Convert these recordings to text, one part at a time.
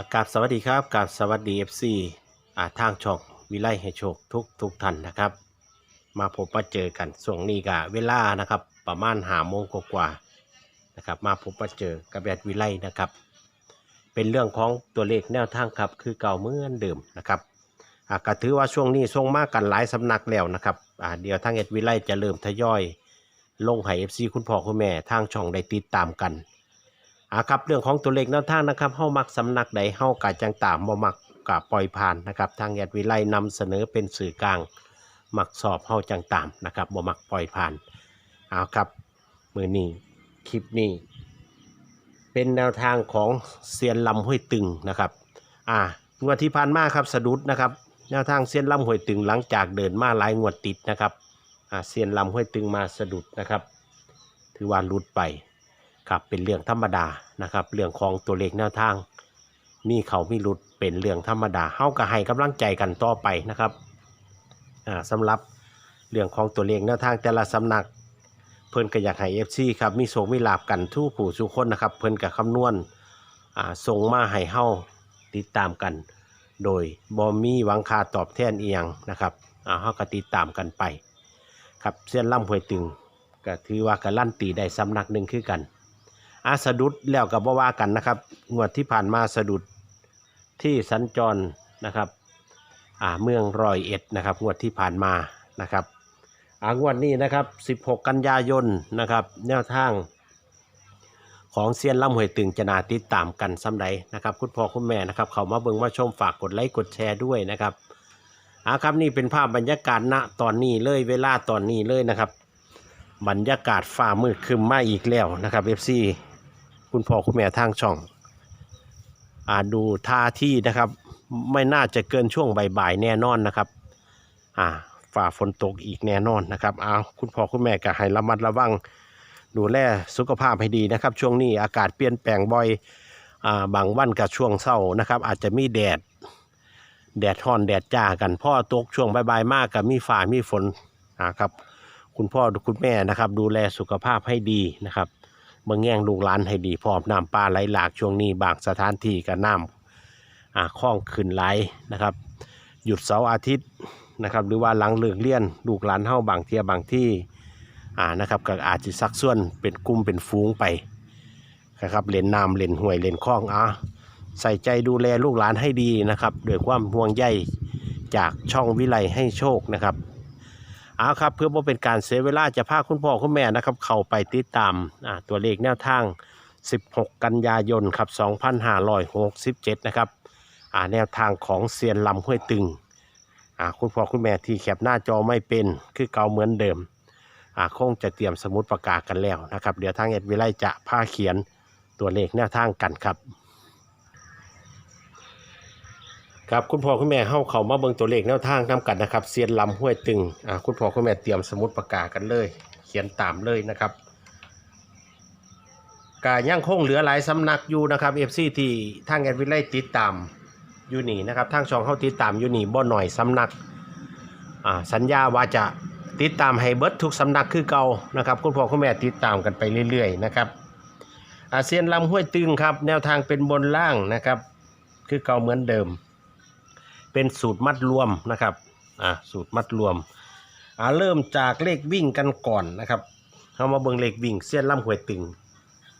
อากาศสวัสดีครับกาบสวัสดีเอฟซีอาทางช่องวิไลให้โชคทุกทุกท่านนะครับ มาพบมาเจอกันช่วงนี้กะเวลานะครับ ประมาณหาโมงกว่าๆนะครับ มาพบมาเจอกับแอดวิไลนะครับ เป็นเรื่องของตัวเลขแนวทางครับคือเก่าเมื่อนเดิมนะครับอากาถือว่าช่วงนี้ส่งมากกันหลายสำนักแล้วนะครับอ่าเดี๋ยวทางแอดวิไลจะเริ่มทยอย ลงให้เอฟซีคุณพ่อคุณแม่ทางช่องได้ติดตามกัน อ่าครับเรื่องของตัวเลขแนวทางนะครับเฮามักสำนักใดเฮากะจังตามบ่มักกะปล่อยผ่านนะครับทางแอดวิไลนำเสนอเป็นสื่อกลางมักสอบเฮาจังตามนะครับบ่มักปล่อยผ่านเอาครับมือนี้คลิปนี้ เป็นแนวทางของเซียนลำห้วยตึงนะครับอ่างวดที่ผ่านมาครับสะดุดนะครับแนวทางเซียนลำห้วยตึงหลังจากเดินมาหลายงวดติดนะครับอ่าเซียนลำห้วยตึงมาสะดุดนะครับ ถือว่าหลุดไป ครับเป็นเรื่องธรรมดานะครับ เรื่องของตัวเลขแนวทาง มีเขามีหลุดเป็นเรื่องธรรมดาเฮาก็ให้กำลังใจกันต่อไปนะครับอ่าสำหรับเรื่องของตัวเลขแนวทางแต่ละสำนัก เพิ่นก็อยากให้ FC ครับมีโชคมีลาบกันทุกผู้ทุกคนนะครับ เพิ่นก็คำนวณอ่าส่งมาให้เฮาติดตามกัน โดยบ่มีหวังคาตอบแทนเอียงนะครับอ่าเฮาก็ติดตามกันไป ครับเส้นล่ำหวยตึงก็ถือว่าการลั่นตีได้สำนักหนึ่งคือกัน อาสะดุดแล้วกับว่าว่ากันนะครับ งวดที่ผ่านมาสะดุดที่สัญจรนะครับอ่าเมืองรอยเอ็ดนะครับ งวดที่ผ่านมานะครับอ่างวดนี้นะครับ 16 กันยายนนะครับ แนวทาง ของเซียนล่ำหวยตึงจะนาติดตามกันซ้ำใดนะครับ คุณพ่อคุณแม่นะครับ เขามาเบิ่งมาชมฝากกดไลค์กดแชร์ด้วยนะครับอ่าครับนี่เป็นภาพบรรยากาศณตอนนี้เลยเวลาตอนนี้เลยนะครับ บรรยากาศฟ้ามืดคึมมาอีกแล้วนะครับ FC คุณพ่อคุณแม่ทางช่องอ่าดูท่าที่นะครับ ไม่น่าจะเกินช่วงบ่ายๆแน่นอนนะครับ อ่าฝ่าฝนตกอีกแน่นอนนะครับเอาคุณพ่อคุณแม่ก็ให้ระมัดระวัง ดูแลสุขภาพให้ดีนะครับ ช่วงนี้อากาศเปลี่ยนแปลงบ่อยอ่าบางวันกับช่วงเช้านะครับ อาจจะมีแดด แดดท่อนแดดจ้ากันพ่อตกช่วงบ่ายๆมากกับมีฝ่ามีฝนอ่าครับ คุณพ่อคุณแม่นะครับ ดูแลสุขภาพให้ดีนะครับ เมื่อแง่งลูกหลานให้ดีพร้อมน้ำปลาไหลหลากช่วงนี้บางสถานที่ก็น้ำอ่าคล่องขึ้นไหลนะครับ หยุดเสาร์อาทิตย์นะครับ หรือว่าหลังเลิกเรียนลูกหลานเฮาบางเที่ยบางที่อ่านะครับก็อาจจะสักส่วนเป็นกลุ่มเป็นฟูงไปนะครับเล่นน้ำเล่นห่วยเล่นคลองอะใส่ใจดูแลลูกหลานให้ดีนะครับด้วยความห่วงใยจากช่องวิไลให้โชคนะครับ เอาครับเพื่อบ่เป็นการเสียเวลาจะพาคุณพ่อคุณแม่นะครับ เข้าไปติดตามตัวเลขแนวทาง 16 กันยายนครับ 2567 นะครับแนวทางของเซียนลำห้วยตึงคุณพ่อคุณแม่ที่แคปหน้าจอไม่เป็นคือเก่าเหมือนเดิมคงจะเตรียมสมุดประกาศกันแล้วนะครับ เดี๋ยวทางเอ็ดวิไลจะพาเขียนตัวเลขแนวทางกันครับ ครับคุณพ่อคุณแม่เข้าเขามาเบิ่งตัวเลขแนวทางนำกันนะครับเซียนลำห้วยตึงอ่าคุณพ่อคุณแม่เตรียมสมุดปากกากันเลย เขียนตามเลยนะครับกายังคงเหลือหลายสำนักอยู่นะครับเอฟซีที่ทางแอดวิไลติดตามอยู่นี่นะครับทางช่องเข้าติดตามอยู่นี่บ่หน่อยสำนักอ่าสัญญาว่าจะติดตามให้เบิดทุกสำนักคือเก่านะครับคุณพ่อคุณแม่ติดตามกันไปเรื่อยๆนะครับอาเซียนลำห้วยตึงครับแนวทางเป็นบนล่างนะครับ คือเก่าเหมือนเดิม เป็นสูตรมัดรวมนะครับอ่าสูตรมัดรวมอ่าเริ่มจากเลขวิ่งกันก่อนนะครับเรามาเบิ่งเลขวิ่งเส้นล่ำหวยตึง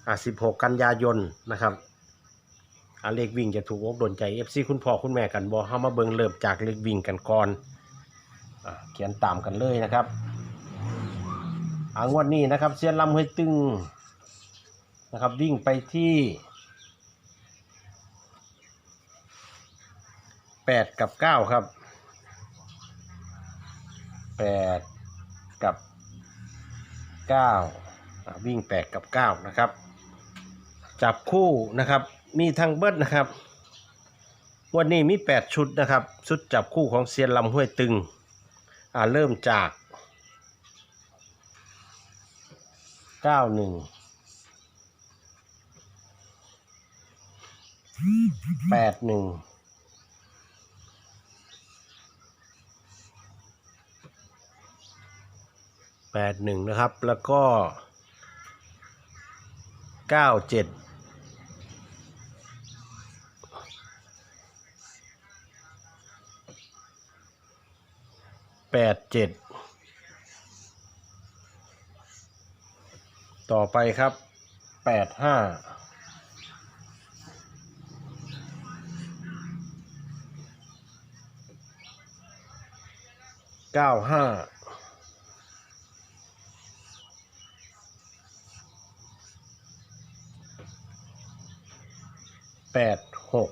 อ่า16กันยายนนะครับอ่าเลขวิ่งจะถูกอกโดนใจ FC คุณพ่อคุณแม่กันบอเข้ามาเบิ่งเริ่มจากเลขวิ่งกันก่อนอ่าเขียนตามกันเลยนะครับอ่างวดนี้นะครับเส้นล่ำหวยตึงนะครับวิ่งไปที่ แปดกับเก้าครับแปดกับเก้าวิ่งแปดกับเก้านะครับ จับคู่นะครับ มีทางเบิ้ลนะครับ วันนี้มีแปดชุดนะครับ ชุดจับคู่ของเซียนลำห้วยตึง อ่าเริ่มจากเก้าหนึ่งแปดหนึ่ง แปดหนึ่งนะครับ แล้วก็เก้าเจ็ดแปดเจ็ดต่อไปครับแปดห้าเก้าห้า แปดหก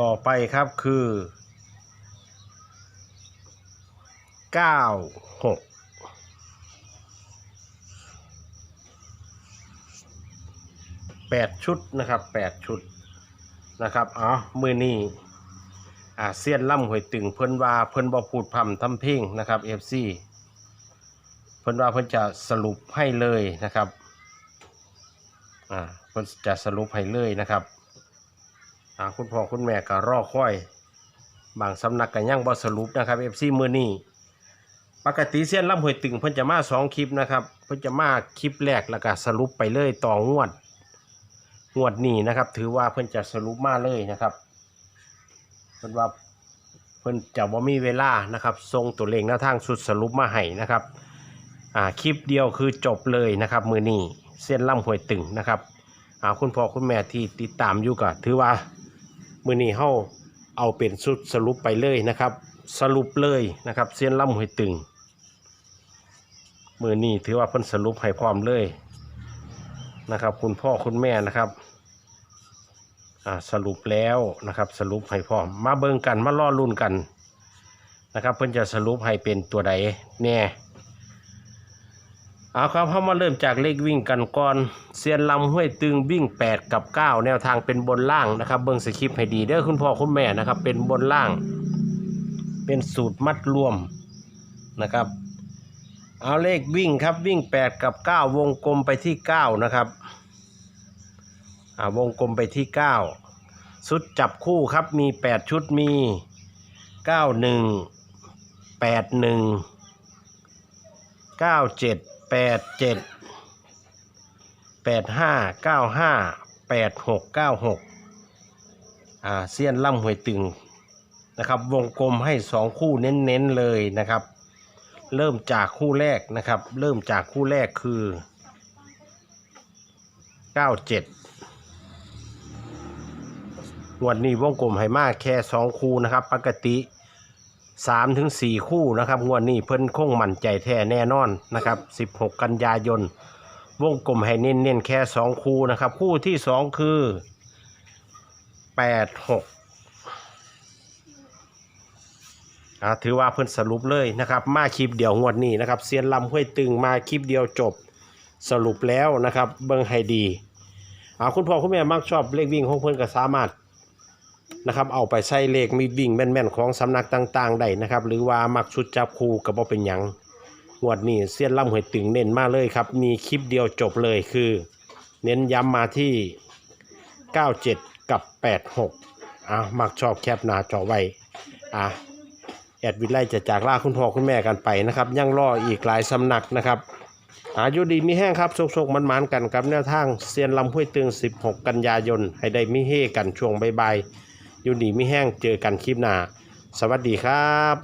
ต่อไปครับคือเก้าหกแปดชุดนะครับแปดชุดนะครับอ๋อมือนี้อาเซียนล่ำหวยตึงเพิ่นว่าเพิ่นบ่พูดพร่ำทำเพลงนะครับ FC เพิ่นว่าเพิ่นจะสรุปให้เลยนะครับอ่าเพิ่นจะสรุปให้เลยนะครับอ่าคุณพ่อคุณแม่ก็รอค่อยบางสำนักก็ยังบ่สรุปนะครับ FC มื้อนี้ปกติเส้นลำห้วยตึงเพิ่นจะมาสองคลิปนะครับเพิ่นจะมาคลิปแรกแล้วก็สรุปไปเลยต่องวดงวดนี้นะครับ ถือว่าเพิ่นจะสรุปมาเลยนะครับเพิ่นว่าเพิ่นจะบ่มีเวลานะครับส่งตัวเลขแนวทางสุดสรุปมาให้นะครับ อ่าคลิปเดียวคือจบเลยนะครับ มือนี้เส้นลำห้วยตึงนะครับอ่าคุณพ่อคุณแม่ที่ติดตามอยู่ก็ถือว่ามือนี้เฮาเอาเป็นสุดสรุปไปเลยนะครับ สรุปเลยนะครับ เส้นล่ำหวยตึง มือนี้ถือว่าเพิ่นสรุปให้พร้อมเลยนะครับ คุณพ่อคุณแม่นะครับอ่าสรุปแล้วนะครับ สรุปให้พร้อม มาเบิ่งกันมาล่อรุ่นกันนะครับ เพิ่นจะสรุปให้เป็นตัวใดแน่ เอาครับเข้ามาเริ่มจากเลขวิ่งกันก่อนเซียนลำห้วยตึงวิ่ง 8 กับ 9 แนวทางเป็นบนล่างนะครับเบิ้งสคริปต์ให้ดีเด้อคุณพ่อคุณแม่นะครับ เป็นบนล่าง เป็นสูตรมัดรวมนะครับ เอาเลขวิ่งครับวิ่ง 8 กับ 9 วงกลมไปที่ 9 นะครับอ่าวงกลมไปที่ 9 ชุดจับคู่ครับมี 8 ชุดมี 91 81เก้าเจ็ด แปดเจ็ดแปดห้าเก้าห้าแปดหกเก้าหกอ่าเสี้ยนล่ำหวยตึงนะครับ วงกลมให้สองคู่เน้นๆเลยนะครับ เริ่มจากคู่แรกนะครับ เริ่มจากคู่แรกคือเก้าเจ็ดวันนี้วงกลมให้มากแค่สองคู่นะครับ ปกติ สามถึงสี่คู่นะครับงวดนี้เพิ่นคงมั่นใจแท้แน่นอนนะครับสิบหกกันยายน วงกลมให้เน้นเน้นๆแค่สองคู่นะครับ คู่ที่สองคือแปดหกอ่าถือว่าเพิ่นสรุปเลยนะครับ มาคลิปเดียวงวดนี้นะครับเซียนลำห้วยตึงมาคลิปเดียวจบสรุปแล้วนะครับ เบิ่งให้ดีอ่าคุณพ่อคุณแม่มักชอบเลขวิ่งของเพิ่นก็สามารถ นะครับเอาไปใส่เลขมีวิ่งแม่นๆ ของสำนักต่างๆได้นะครับหรือว่ามักชุดจับคู่กับบ่เป็นหยังงวดนี้เสี้ยนล่ำหวยตึงเน้นมาเลยครับ มีคลิปเดียวจบเลยคือ เน้นย้ำมาที่ 97 กับ 86อะมักชอบแคปหน้าจอไว้อะแอดวิไลจะจากลาคุณพ่อคุณแม่กันไปนะครับ ยังรออีกหลายสำนักนะครับอายุดีมีแห้งครับโชคๆมันๆกันกับแนวทางเซียนลำห้วยตึง 16 กันยายน ให้ได้มีเฮกันช่วงบ่ายๆ อยู่ดีไม่แห้งเจอกันคลิปหน้า สวัสดีครับ